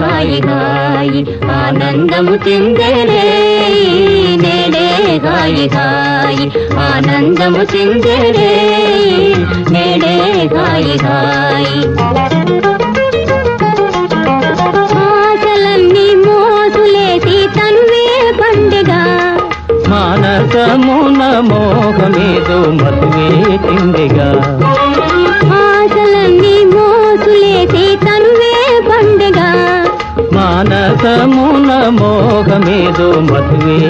హాయి హాయి ఆనందము చెందరే నేడే హాయి హాయి ఆనందము చెందరే నేడే హాయి హాయి మానసమున మోహమేదో మధువే తిండిగా. ఆశలన్నీ మోసులేసి తనువే పండుగ. మానసమున మోహమేదో మధువే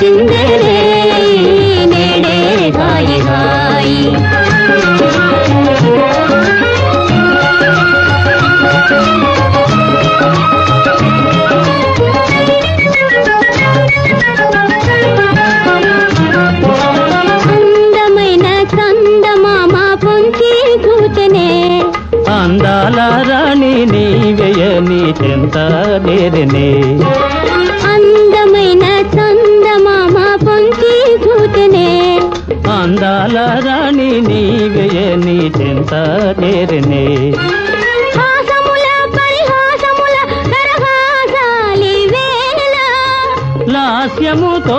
ఆనందము చిందరే నేడే హాయి హాయి అందమైన అందాల రాణి నీవెయని చెంత నేరనే. అందాల రాణి చెంత హాసముల పరిహాసముల కరహాసాలి వేళ. లాస్యముతో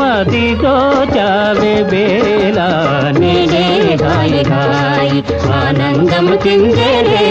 మదితో చావే బేల నేడే హాయి హాయి ఆనందము హాయి